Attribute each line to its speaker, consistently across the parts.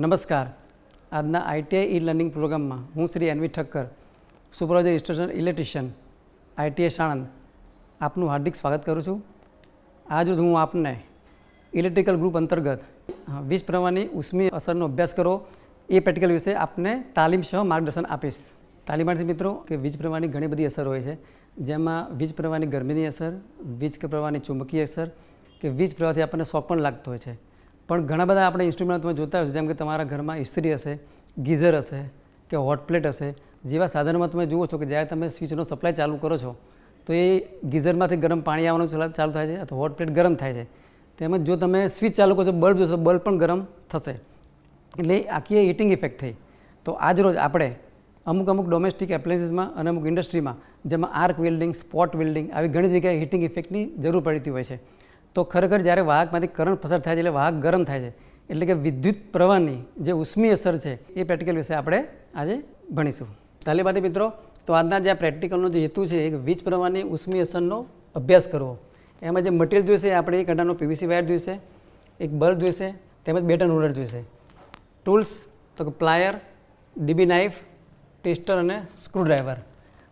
Speaker 1: નમસ્કાર. આજના આઈટીઆઈ ઈ લર્નિંગ પ્રોગ્રામમાં હું Shri N V Thakkar, supervisor instruction electrician ITI Sanand, આપનું હાર્દિક સ્વાગત કરું છું. આજ હું આપને ઇલેક્ટ્રિકલ ગ્રુપ અંતર્ગત વીજ પ્રવાહની ઉષ્મી અસરનો અભ્યાસ કરો, એ પ્રેક્ટિકલ વિશે આપને તાલીમ સહ માર્ગદર્શન આપીશ. તાલીમાર્થી મિત્રો, કે વીજ પ્રવાહની ઘણી બધી અસર હોય છે. જેમાં વીજ પ્રવાહની ગરમીની અસર, વીજ પ્રવાહની ચુંબકીય અસર, કે વીજ પ્રવાહથી આપણને શોક પણ લાગતો હોય છે. પણ ઘણા બધા આપણે ઇન્સ્ટ્રુમેન્ટ તમે જોતા હશે, જેમ કે તમારા ઘરમાં ઇસ્ત્રી હશે, ગીઝર હશે કે હોટ પ્લેટ હશે, જેવા સાધનોમાં તમે જુઓ છો કે જ્યારે તમે સ્વિચનો સપ્લાય ચાલુ કરો છો, તો એ ગીઝરમાંથી ગરમ પાણી આવવાનું ચાલ- થાય છે અથવા હોટ પ્લેટ ગરમ થાય છે. તેમજ જો તમે સ્વિચ ચાલુ કરો છો, બલ્બ જોશો, બલ્બ પણ ગરમ થશે. એટલે એ આખી હીટિંગ ઇફેક્ટ થઈ. તો આજ રોજ આપણે અમુક અમુક ડોમેસ્ટિક એપ્લાયન્સીસમાં અને અમુક ઇન્ડસ્ટ્રીમાં જેમાં આર્ક વેલ્ડિંગ સ્પોટ વેલ્ડિંગ આવી ઘણી જગ્યાએ હીટિંગ ઇફેક્ટની જરૂર પડતી હોય છે. તો ખરેખર જ્યારે વાહકમાંથી કરંટ પસાર થાય છે એટલે વાહક ગરમ થાય છે. એટલે કે વિદ્યુત પ્રવાહની જે ઉષ્મી અસર છે એ પ્રેક્ટિકલ વિશે આપણે આજે ભણીશું. તાલીબાદી મિત્રો, તો આજના જે આ પ્રેક્ટિકલનો જે હેતુ છે એ વીજ પ્રવાહની ઉષ્મી અસરનો અભ્યાસ કરવો. એમાં જે મટીરિયલ જોઈશે આપણે એક અઢારનો પીવીસી વાયર જોઈશે એક બલ્બ જોઈશે તેમજ બે ટન રોલર જોઈશે ટૂલ્સ તો કે પ્લાયર ડીબી નાઇફ ટેસ્ટર અને સ્ક્રૂડ્રાઈવર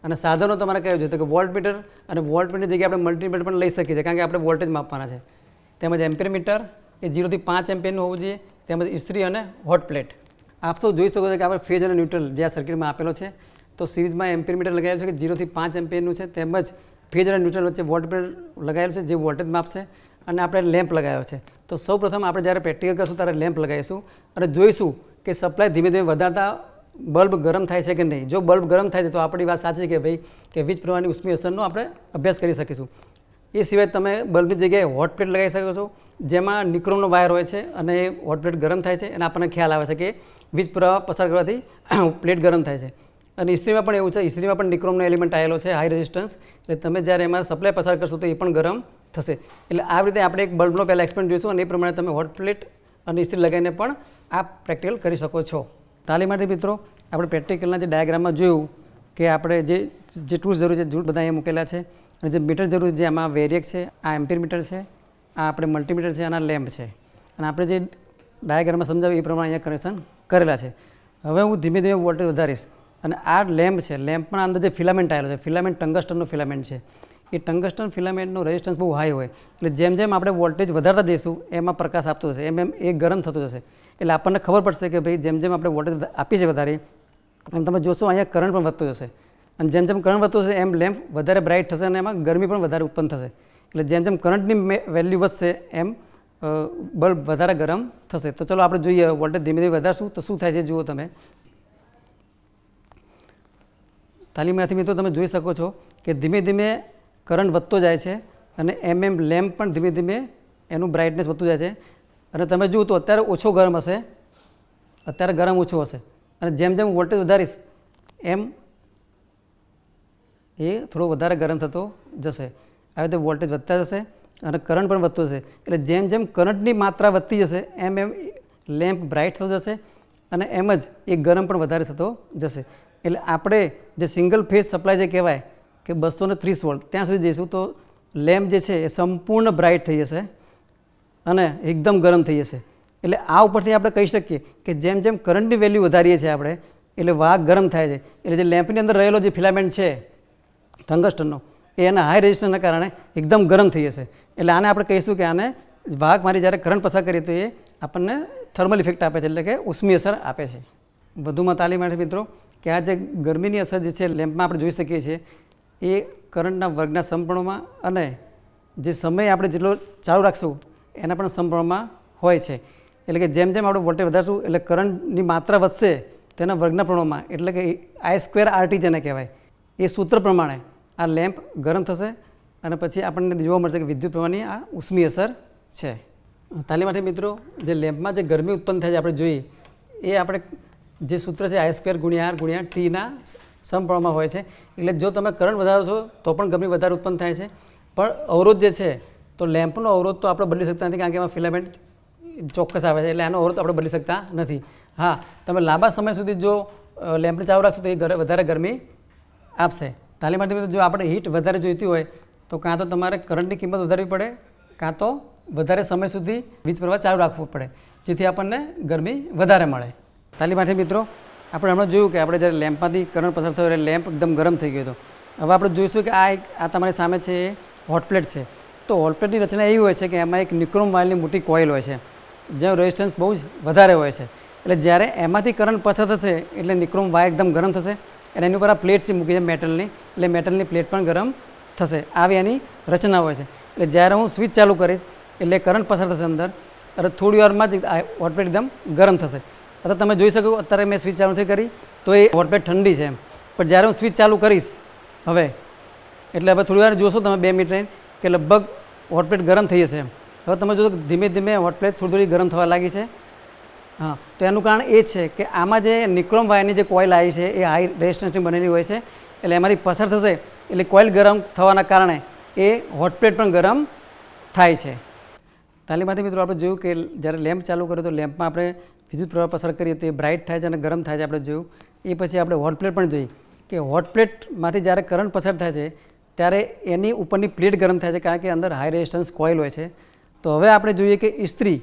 Speaker 1: અને સાધનો તમારે કયું છે, તો કે વોલ્ટમીટર અને વોલ્ટમીટરની જગ્યાએ આપણે મલ્ટીમીટર પણ લઈ શકીએ છીએ, કારણ કે આપણે વોલ્ટેજ માપવાના છે. તેમજ એમ્પિયરમીટર એ જીરોથી પાંચ એમ્પિયરનું હોવું જોઈએ, તેમજ ઇસ્ત્રી અને હોટ પ્લેટ આપ સૌ જોઈ શકો છો કે આપણે ફેજ અને ન્યુટ્રલ જે આ સર્કિટમાં આપેલો છે, તો સિરીઝમાં એમ્પિયર મીટર લગાવેલું છે કે જીરોથી પાંચ એમ્પિયરનું છે, તેમજ ફેજ અને ન્યુટ્રલ વચ્ચે વોલ્ટમીટર લગાવેલું છે, જે વોલ્ટેજ માપશે, અને આપણે લેમ્પ લગાવ્યો છે. તો સૌ પ્રથમ આપણે જ્યારે પ્રેક્ટિકલ કરશું, ત્યારે લેમ્પ લગાવીશું અને જોઈશું કે સપ્લાય ધીમે ધીમે વધારતા બલ્બ ગરમ થાય છે કે નહીં? જો બલ્બ ગરમ થાય છે, તો આપણી વાત સાચી કે ભાઈ, કે વીજ પ્રવાહની ઉષ્મી અસરનો આપણે અભ્યાસ કરી શકીશું. એ સિવાય તમે બલ્બની જગ્યાએ હોટ પ્લેટ લગાવી શકો છો, જેમાં નિક્રોમનો વાયર હોય છે અને એ હોટ પ્લેટ ગરમ થાય છે અને આપણને ખ્યાલ આવે છે કે વીજ પ્રવાહ પસાર કરવાથી પ્લેટ ગરમ થાય છે. અને ઇસ્ત્રીમાં પણ એવું છે, ઇસ્ત્રીમાં પણ નિક્રોમનો એલિમેન્ટ આવેલો છે હાઈ રેઝિસ્ટન્સ એટલે તમે જ્યારે એમાં સપ્લાય પસાર કરશો તો એ પણ ગરમ થશે. એટલે આ રીતે આપણે એક બલ્બનો પહેલાં એક્સપેરિમેન્ટ જોઈશું અને એ પ્રમાણે તમે હોટ પ્લેટ અને ઇસ્ત્રી લગાવીને પણ આ પ્રેક્ટિકલ કરી શકો છો. તાલીમાર્થી મિત્રો, આપણે પ્રેક્ટિકલના જે ડાયાગ્રામમાં જોયું કે આપણે જે જે ટૂલ્સ જરૂર છે જૂટ બધા અહીંયા મૂકેલા છે. અને જે મીટર જરૂર છે, આમાં વેરિયક છે, આ એમ્પિયર મીટર છે, આ આપણે મલ્ટીમીટર છે, આના લેમ્પ છે. અને આપણે જે ડાયાગ્રામમાં સમજાવ્યું એ પ્રમાણે અહીંયા કનેક્શન કરેલા છે. હવે હું ધીમે ધીમે વોલ્ટેજ વધારીશ. અને આ લેમ્પ છે લેમ્પમાં અંદર જે ફિલામેન્ટ આવેલો છે ફિલામેન્ટ ટંગસ્ટનનો ફિલામેન્ટ છે. એ ટંગસ્ટન ફિલામેન્ટનો રેઝિસ્ટન્સ બહુ હાઈ હોય. એટલે જેમ જેમ આપણે વોલ્ટેજ વધારતા જઈશું, એમાં પ્રકાશ આપતો જશે, એમ એમ એ ગરમ થતો જશે. એટલે આપણને ખબર પડશે કે ભાઈ જેમ જેમ આપણે વોલ્ટેજ આપીએ છીએ વધારે, એમ તમે જોશો અહીંયા કરંટ પણ વધતો જશે. અને જેમ જેમ કરંટ વધતો જશે, એમ લેમ્પ વધારે બ્રાઇટ થશે અને એમાં ગરમી પણ વધારે ઉત્પન્ન થશે. એટલે જેમ જેમ કરંટની વેલ્યુ વધશે, એમ બલ્બ વધારે ગરમ થશે. તો ચલો આપણે જોઈએ વોલ્ટેજ ધીમે ધીમે વધારશું. તો શું થાય છે જુઓ તમે. તાલીમમાંથી મિત્રો તમે જોઈ શકો છો કે ધીમે ધીમે કરંટ વધતો જાય છે અને એમ એમ લેમ્પ પણ ધીમે ધીમે એનું બ્રાઇટનેસ વધતું જાય છે. અને તમે જુઓ તો અત્યારે ઓછો ગરમ હશે. અત્યારે ગરમ ઓછો હશે. અને જેમ જેમ વોલ્ટેજ વધારીશ, એમ એ થોડો વધારે ગરમ થતો જશે. આવી રીતે વોલ્ટેજ વધતા જશે અને કરંટ પણ વધતો જશે. એટલે જેમ જેમ કરંટની માત્રા વધતી જશે, એમ એમ લેમ્પ બ્રાઇટ થતો જશે અને એમ જ એ ગરમ પણ વધારે થતો જશે. એટલે આપણે જે સિંગલ ફેઝ સપ્લાય જે કહેવાય કે બસો ત્રીસ વોલ્ટ, ત્યાં સુધી જઈશું તો લેમ્પ જે છે એ સંપૂર્ણ બ્રાઇટ થઈ જશે. અને એકદમ ગરમ થઈ જશે. એટલે આ ઉપરથી આપણે કહી શકીએ કે જેમ જેમ કરંટની વેલ્યુ વધારીએ છીએ આપણે, એટલે વાઘ ગરમ થાય છે. એટલે જે લેમ્પની અંદર રહેલો જે ફિલામેન્ટ છે ટંગસ્ટનનો એ એના હાઈ રેઝિસ્ટન્સના કારણે એકદમ ગરમ થઈ જશે. એટલે આને આપણે કહીશું કે આને વાઘ મારી જ્યારે કરંટ પસાર કરીએ તો એ આપણને થર્મલ ઇફેક્ટ આપે છે, એટલે કે ઉષ્મી અસર આપે છે. વધુમાં તાલીમ માટે મિત્રો, કે આ જે ગરમીની અસર જે છે લેમ્પમાં આપણે જોઈ શકીએ છીએ, એ કરંટના વર્ગના સમપ્રમાણમાં અને જે સમય આપણે જેટલો ચાલુ રાખશું એના પણ સમપ્રમાણમાં હોય છે. એટલે કે જેમ જેમ આપણે વોલ્ટેજ વધારશું, એટલે કરંટની માત્રા વધશે, તેના વર્ગના પ્રમાણમાં એટલે કે આઈ સ્ક્વેર આરટી જેને કહેવાય, એ સૂત્ર પ્રમાણે આ લેમ્પ ગરમ થશે અને પછી આપણને જોવા મળશે કે વિદ્યુત પ્રવાહની આ ઉષ્મી અસર છે. તાલીમાથી મિત્રો, જે લેમ્પમાં જે ગરમી ઉત્પન્ન થાય છે આપણે જોઈએ, એ આપણે જે સૂત્ર છે આઈ સ્ક્વેર ગુણ્યા આર ગુણ્યા ટીના સમપ્રમાણમાં હોય છે. એટલે જો તમે કરંટ વધારો છો, તો પણ ગરમી વધારે ઉત્પન્ન થાય છે. પણ અવરોધ જે છે તો લેમ્પનો અવરોધ તો આપણે બદલી શકતા નથી, કારણ કે એમાં ફિલામેન્ટ ચોક્કસ આવે છે, એટલે આનો અવરોધ આપણે બદલી શકતા નથી. હા, તમે લાંબા સમય સુધી જો લેમ્પને ચાલુ રાખશો તો એ વધારે ગરમી આપશે. તાલીમ માટે જો આપણે હીટ વધારે જોઈતી હોય, તો કાં તો તમારે કરંટની કિંમત વધારવી પડે, કાં તો વધારે સમય સુધી વીજ પ્રવાહ ચાલુ રાખવો પડે, જેથી આપણને ગરમી વધારે મળે. તાલીમાથી મિત્રો, આપણે હમણાં જોયું કે આપણે જ્યારે લેમ્પમાંથી કરંટ પસાર થયો, એટલે લેમ્પ એકદમ ગરમ થઈ ગયો હતો. હવે આપણે જોઈશું કે આ એક, આ તમારી સામે છે, એ હોટ પ્લેટ છે. તો હોલપેટની રચના એવી હોય છે કે એમાં એક નિક્રોમ વાયલની મોટી કોઇલ હોય છે જેનો રેઝિસ્ટન્સ બહુ જ વધારે હોય છે. એટલે જ્યારે એમાંથી કરંટ પસાર થશે, એટલે નિક્રોમ વાયર એકદમ ગરમ થશે, અને એની ઉપર આ પ્લેટ છે મૂકી છે મેટલની એટલે મેટલની પ્લેટ પણ ગરમ થશે. આવી એની રચના હોય છે. એટલે જ્યારે હું સ્વિચ ચાલુ કરીશ, એટલે કરંટ પસાર થશે અંદર એટલે થોડી વારમાં જ આ હોટ પ્લેટ એકદમ ગરમ થશે. અથવા તમે જોઈ શકો, અત્યારે મેં સ્વિચ ચાલુ નથી કરી, તો એ હોટ પ્લેટ ઠંડી છે એમ. પણ જ્યારે હું સ્વિચ ચાલુ કરીશ, હવે, એટલે હવે થોડી વાર જોશો તમે બે મિનિટ કે લગભગ હોટ પ્લેટ ગરમ થઈ જશે. હવે તમે જોશો ધીમે ધીમે હોટપ્લેટ થોડી થોડી ગરમ થવા લાગી છે. હા, તો એનું કારણ એ છે કે આમાં જે નિક્રોમ વાયરની જે કોઇલ આવી છે એ હાઈ રેઝિસ્ટન્સની બનેલી હોય છે. એટલે એમાંથી પસાર થશે, એટલે કોઇલ ગરમ થવાના કારણે એ હોટપ્લેટ પણ ગરમ થાય છે. તાલીમાંથી મિત્રો આપણે જોયું કે જ્યારે લેમ્પ ચાલુ કર્યો તો લેમ્પમાં આપણે વિદ્યુત પ્રવાહ પસાર કરીએ તો એ બ્રાઇટ થાય છે અને ગરમ થાય છે આપણે જોયું. એ પછી આપણે હોટપ્લેટ પણ જોઈ કે હોટ પ્લેટમાંથી જ્યારે કરંટ પસાર થાય છે ત્યારે એની ઉપરની પ્લેટ ગરમ થાય છે કારણ કે અંદર હાઈ રેઝિસ્ટન્સ કોઇલ હોય છે. તો હવે આપણે જોઈએ કે ઇસ્ત્રી.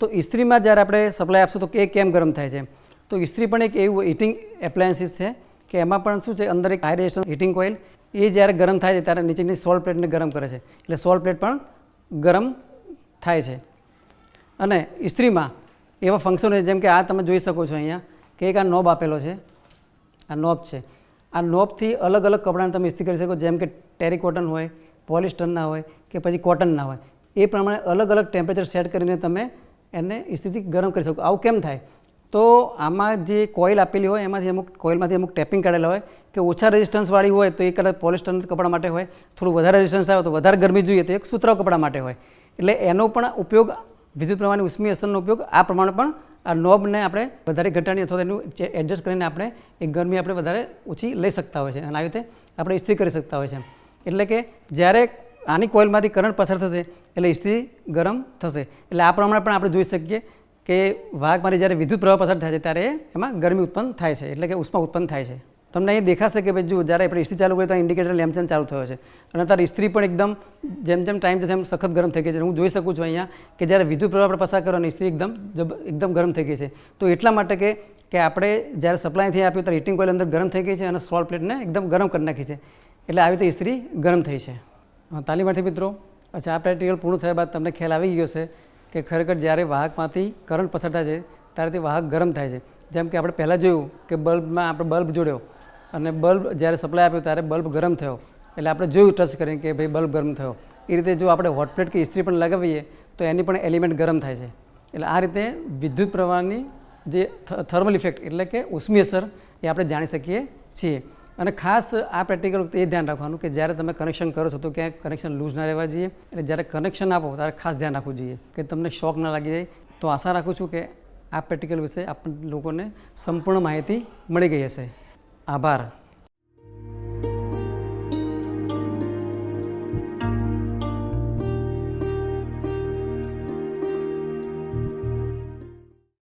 Speaker 1: તો ઇસ્ત્રીમાં જ્યારે આપણે સપ્લાય આપશું તો એ કેમ ગરમ થાય છે? તો ઇસ્ત્રી પણ એક એવું હીટિંગ એપ્લાયન્સીસ છે કે એમાં પણ શું છે? અંદર એક હાઈ રેઝિસ્ટન્સ હીટિંગ કોઇલ એ જ્યારે ગરમ થાય છે ત્યારે નીચેની સોલ પ્લેટને ગરમ કરે છે. એટલે સોલ પ્લેટ પણ ગરમ થાય છે. અને ઇસ્ત્રીમાં એવા ફંક્શન છે જેમ કે આ તમે જોઈ શકો છો અહીંયા, કે એક આ નોબ આપેલો છે. આ નોબ છે. આ નોબથી અલગ અલગ કપડાને તમે ઇસ્ત્રી કરી શકો, જેમ કે ટેરી કોટન હોય, પોલિસ્ટરના હોય કે પછી કોટનના હોય. એ પ્રમાણે અલગ અલગ ટેમ્પરેચર સેટ કરીને તમે એને ઇસ્ત્રીથી ગરમ કરી શકો. આવું કેમ થાય? તો આમાં જે કોઇલ આપેલી હોય, એમાંથી અમુક કોઇલમાંથી અમુક ટેપિંગ કાઢેલા હોય કે ઓછા રેઝિસ્ટન્સવાળી હોય તો એ કદાચ પોલિસ્ટર કપડા માટે હોય, થોડું વધારે રેઝિસ્ટન્સ આવે તો વધારે ગરમી જોઈએ તો એક સુતરાઉ કપડા માટે હોય. એટલે એનો પણ ઉપયોગ વિદ્યુત પ્રવાહની ઉષ્મી અસરનો ઉપયોગ આ પ્રમાણે પણ આ નોબને આપણે વધારે ઘટાડી અથવા એનું એડજસ્ટ કરીને આપણે એ ગરમી આપણે વધારે ઓછી લઈ શકતા હોય છે અને આવી રીતે આપણે ઇસ્ત્રી કરી શકતા હોય છે. એટલે કે જ્યારે આની કોઇલમાંથી કરંટ પસાર થશે, એટલે ઇસ્ત્રી ગરમ થશે. એટલે આ પ્રમાણે પણ આપણે જોઈ શકીએ કે વાઘમાંથી જ્યારે વિદ્યુત પ્રવાહ પસાર થાય છે, ત્યારે એમાં ગરમી ઉત્પન્ન થાય છે. એટલે કે ઉષ્મા ઉત્પન્ન થાય છે. તમને અહીં દેખાશે કે ભાઈ જુઓ, જ્યારે આપણે ઇસ્ત્રી ચાલુ કરીએ તો ઇન્ડિકેટર લેમ્પચેન ચાલુ થયો છે. અને અત્યારે ઇસ્ત્રી પણ એકદમ જેમ જેમ ટાઈમ જશે એમ સખત ગરમ થઈ ગઈ છે. હું જોઈ શકું છું અહીંયા કે જ્યારે વિદ્યુત પ્રવાહ આપણે પસાર કરો અને ઇસ્ત્રી એકદમ એકદમ ગરમ થઈ ગઈ છે. તો એટલા માટે કે કે આપણે જ્યારે સપ્લાયથી આપ્યું ત્યારે હીટિંગ કોઇલ અંદર ગરમ થઈ ગઈ છે અને સોલ પ્લેટને એકદમ ગરમ કરી નાખી છે. એટલે આવી રીતે ઇસ્ત્રી ગરમ થઈ છે. તાલીમાર્થી મિત્રો, અચ્છા, આ પ્રેક્ટિકલ પૂર્ણ થયા બાદ તમને ખ્યાલ આવી ગયો છે કે ખરેખર જ્યારે વાહકમાંથી કરંટ પસાર થાય છે, ત્યારે તે વાહક ગરમ થાય છે. જેમ કે આપણે પહેલાં જોયું કે બલ્બમાં આપણે બલ્બ જોડ્યો. અને બલ્બ જ્યારે સપ્લાય આપ્યો ત્યારે બલ્બ ગરમ થયો. એટલે આપણે જોયું ટચ કરીને કે ભાઈ બલ્બ ગરમ થયો. એ રીતે જો આપણે હોટપ્લેટ કે ઇસ્ત્રી પણ લગાવીએ, તો એની પણ એલિમેન્ટ ગરમ થાય છે. એટલે આ રીતે વિદ્યુત પ્રવાહની જે થર્મલ ઇફેક્ટ એટલે કે ઉષ્મી અસર એ આપણે જાણી શકીએ છીએ. અને ખાસ આ પ્રેક્ટિકલ એ ધ્યાન રાખવાનું કે જ્યારે તમે કનેક્શન કરો છો, તો ક્યાંય કનેક્શન લૂઝ ના રહેવા જોઈએ. એટલે જ્યારે કનેક્શન આપો, ત્યારે ખાસ ધ્યાન રાખવું જોઈએ કે તમને શોક ના લાગી જાય. તો આશા રાખું છું કે આ પ્રેક્ટિકલ વિશે આપણ, લોકોને સંપૂર્ણ માહિતી મળી ગઈ હશે. આભાર